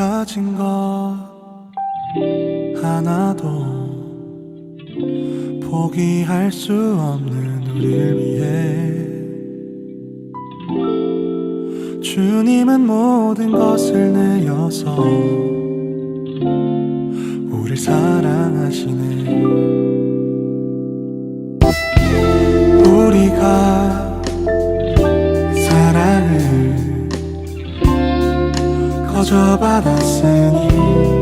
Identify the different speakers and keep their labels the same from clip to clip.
Speaker 1: 가진 것 하나도 포기할 수 없는 우리를 위해. 주님은 모든 것을 내어서 우릴 사랑하시네. 우리가 사랑을 거저 받았으니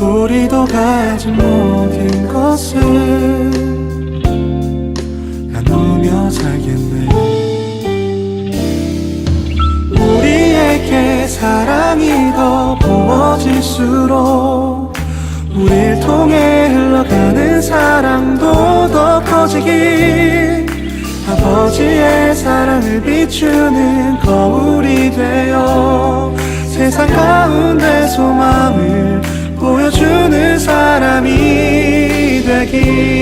Speaker 1: 우리도 가진 모든 것을 나누며 살겠네. 우리에게 사랑이 더 부어질수록 우릴 통해 흘러가는 사랑도 더 커지길 아버지의 사랑을 비추는 거울이 되어 세상 가운데 소망을 보여주는 사람이 되길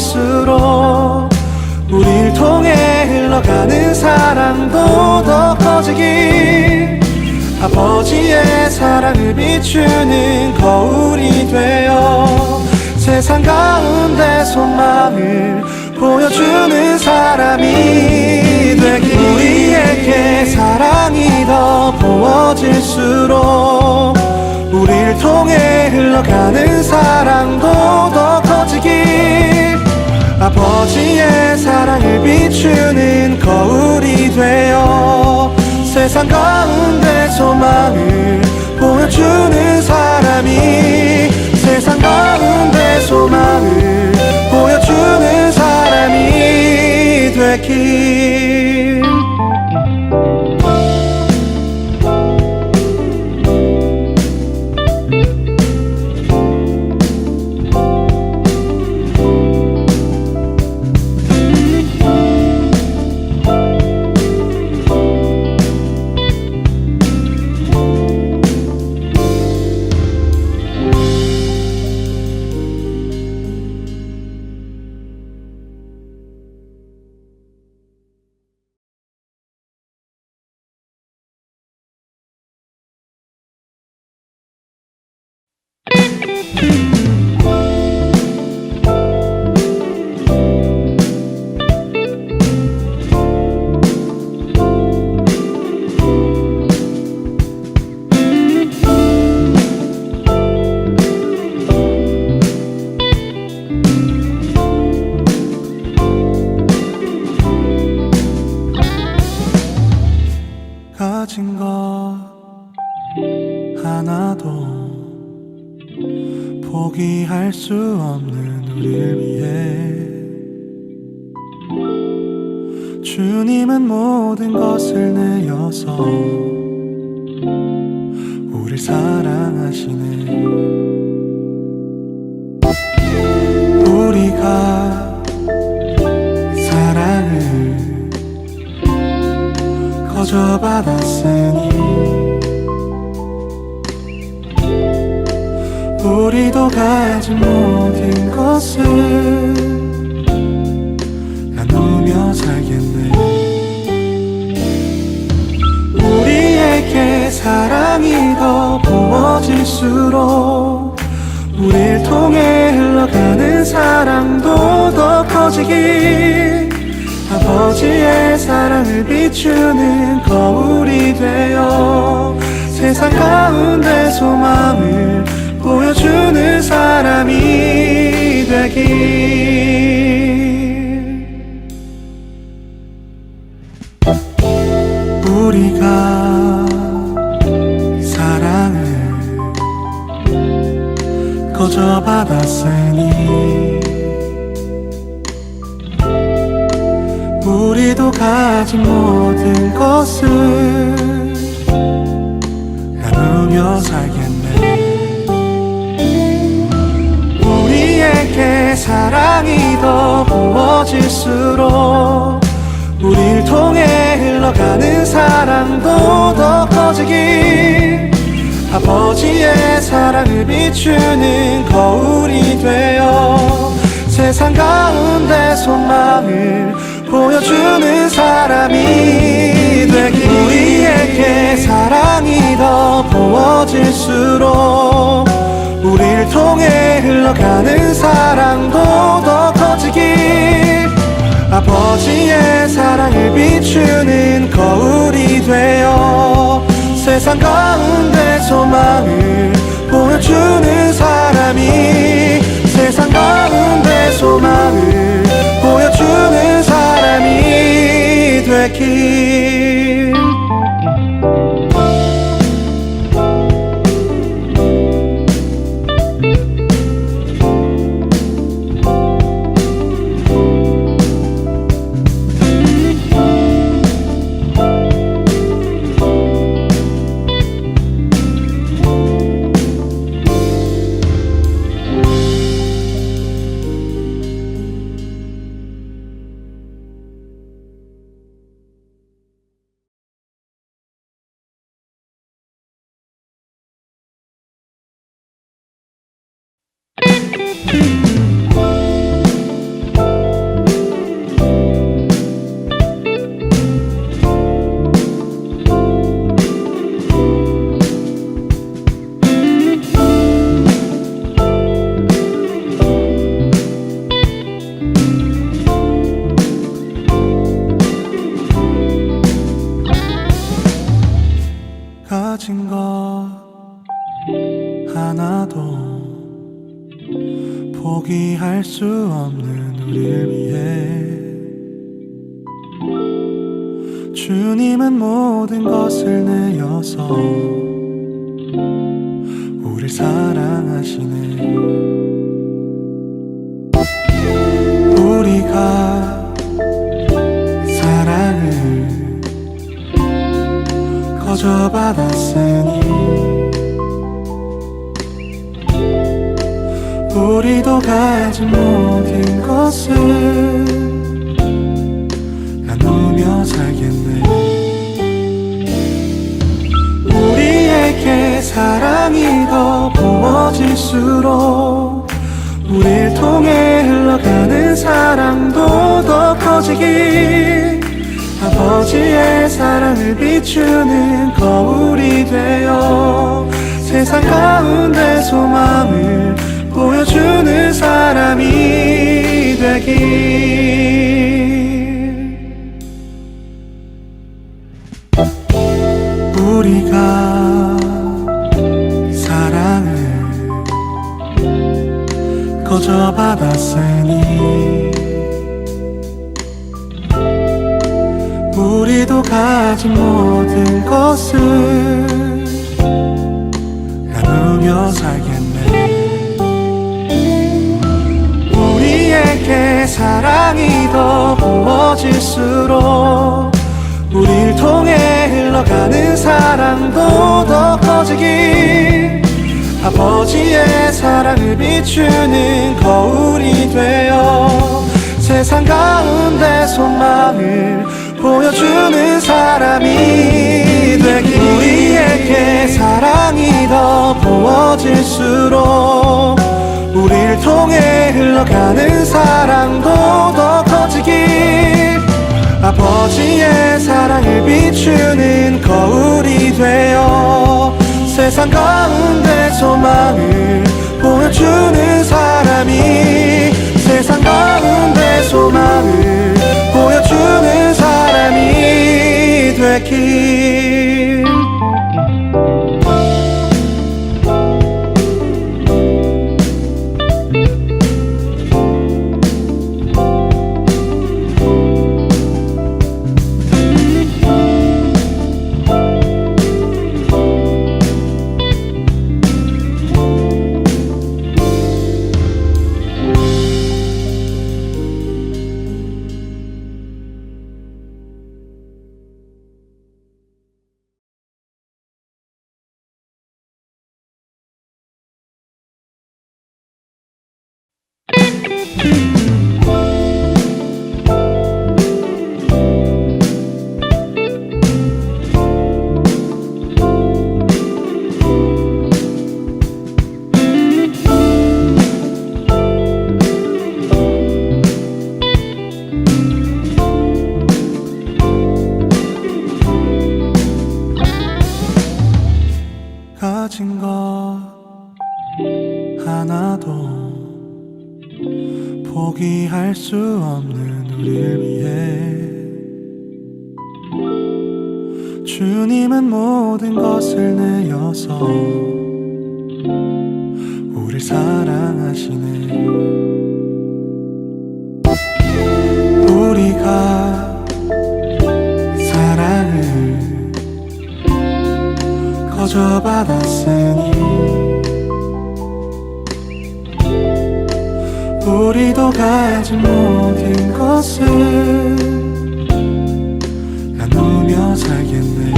Speaker 1: 부어질수록 우릴 통해 흘러가는 사랑도 더 커지길 아버지의 사랑을 비추는 거울이 되어 세상 가운데 소망을 보여주는 사람이 되길 우리에게 사랑이 더 부어질수록 우릴 통해 흘러가는 사랑도 더 커지길 아버지의 사랑을 비추는 거울이 되어 세상 가운데 소망을 보여주는 사람이 세상 가운데 소망을 보여주는 사람이 되길 내어서 우릴 사랑하시네. 우리가 사랑을 거저 받았으니 우리도 가진 모든 것을 나누며 살겠네 우리에게 사랑이 더 부어질수록 우릴 통해 흘러가는 사랑도 더 커지길 아버지의 사랑을 비추는 거울이 되어 세상 가운데 소망을 보여주는 사람이 되길 우리가 거저 받았으니 우리도 가진 모든 것을 나누며 살겠네. 우리에게 사랑이 더 부어질수록 우릴 통해 흘러가는 사랑도 더 커지길 아버지의 사랑을 비추는 거울이 되어 세상 가운데 소망을 보여주는 사람이 되길 우리에게 사랑이 더 부어질수록 우릴 통해 흘러가는 사랑도 더 커지길 아버지의 사랑을 비추는 거울이 되어 세상 가운데 소망을 보여주는 사람이 세상 가운데 소망을 보여주는 사람이 되길 주님은 모든 것을 내어서 우릴 사랑하시네. 우리가 사랑을 거저 받았으니 우리도 가진 모든 것을 나누며 살겠네 사랑이 더 부어질수록 우릴 통해 흘러가는 사랑도 더 커지길 아버지의 사랑을 비추는 거울이 되어 세상 가운데 소망을 보여주는 사람이 되길 우리가 거저 받았으니 우리도 가진 모든 것을 나누며 살겠네. 우리에게 사랑이 더 부어질수록 우릴 통해 흘러가는 사랑도 더 커지길 아버지의 사랑을 비추는 거울이 되어 세상 가운데 소망을 보여주는 사람이 되길 우리에게 사랑이 더 부어질수록 우릴 통해 흘러가는 사랑도 더 커지길 아버지의 사랑을 비추는 거울이 되어 세상 가운데 소망을 보여주는 사람이 세상 가운데 가진 것 하나도 포기할 수 없는 우리를 위해 주님은 모든 것을 내어서 우릴 사랑하시네. 우리가 사랑을 거저 받았으니 가진 모든 것을 나누며 살겠네.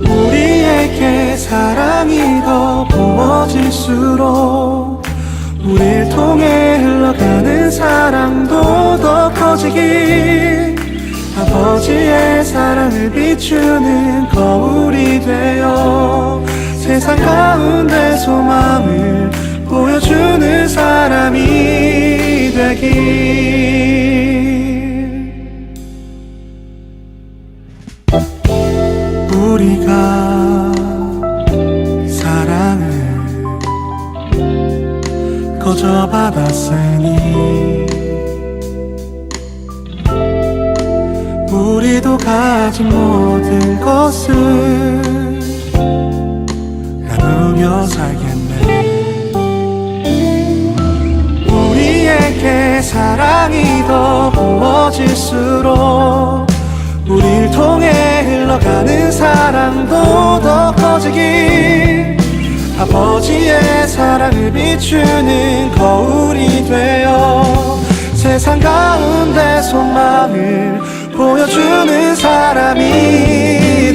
Speaker 1: 우리에게 사랑이 더 부어질수록 우릴 통해 흘러가는 사랑도 더 커지길 아버지의 사랑을 비추는 거울이 되어 세상 가운데 소망을 우리가 사랑을 거저 받았으니 우리도 가진 모든 것을 사랑이 더 부어질수록 우릴 통해 흘러가는 사랑도 더 커지길 아버지의 사랑을 비추는 거울이 되어 세상 가운데 소망을 보여주는 사람이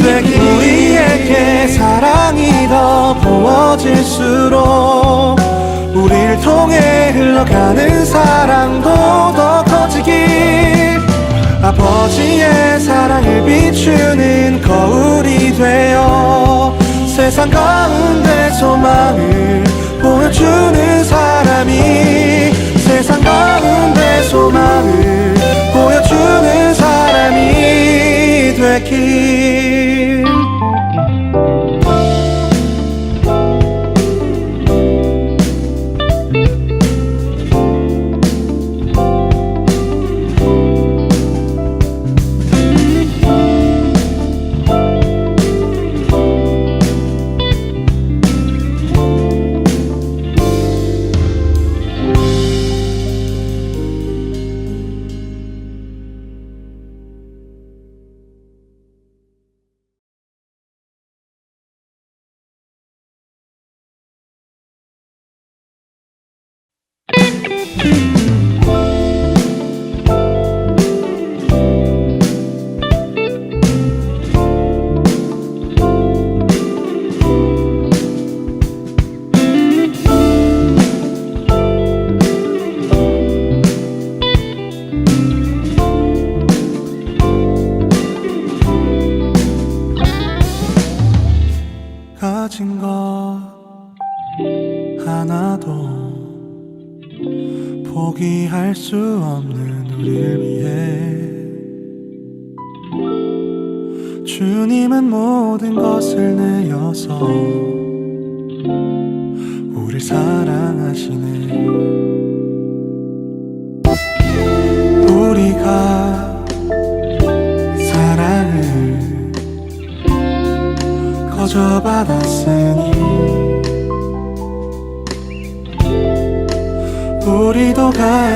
Speaker 1: 되길 우리에게 사랑이 더 부어질수록 우릴 통해 흘러가는 사랑도 더 커지길 아버지의 사랑을 비추는 거울이 되어 세상 가운데 소망을 보여주는 사람이 세상 가운데 소망을 보여주는 되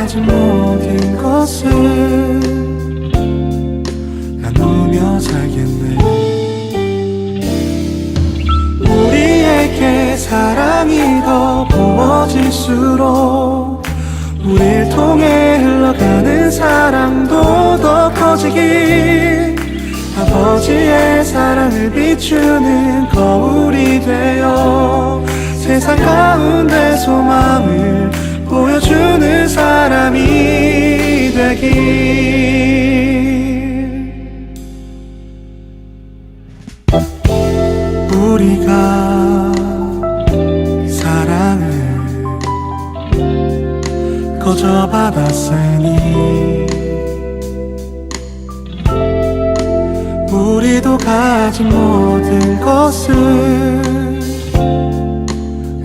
Speaker 1: 가진 모든 것을 나누며 살겠네. 우리에게 사랑이 더 부어질수록 우릴 통해 흘러가는 사랑도 더 커지길 아버지의 사랑을 비추는 거울이 되어 세상 가운데 소망을 보여주는 사람이 되길. 우리가 사랑을 거저 받았으니 우리도 가진 모든 것을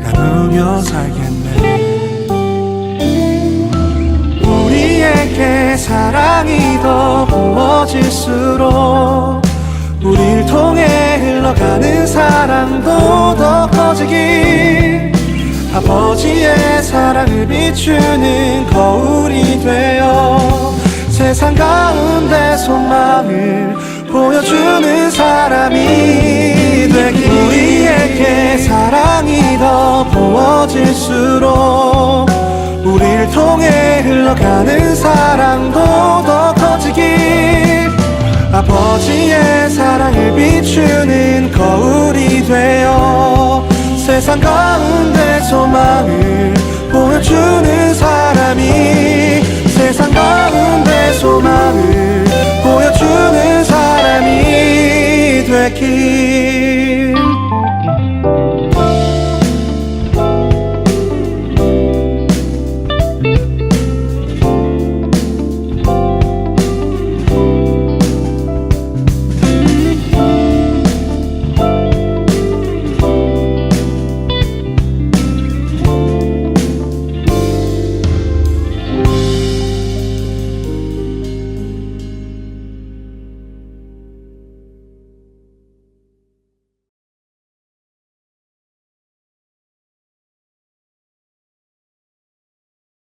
Speaker 1: 나누며 살겠네 우리에게 사랑이 더 부어질수록 우릴 통해 흘러가는 사랑도 더 커지길 아버지의 사랑을 비추는 거울이 되어 세상 가운데 속마음을 보여주는 사람이 되길 우리에게 사랑이 더 부어질수록 우릴 통해 흘러가는 사랑도 더 커지길. 아버지의 사랑을 비추는 거울이 되어 세상 가운데 소망을 보여주는 사람이 세상 가운데 소망을 보여주는 사람이 되길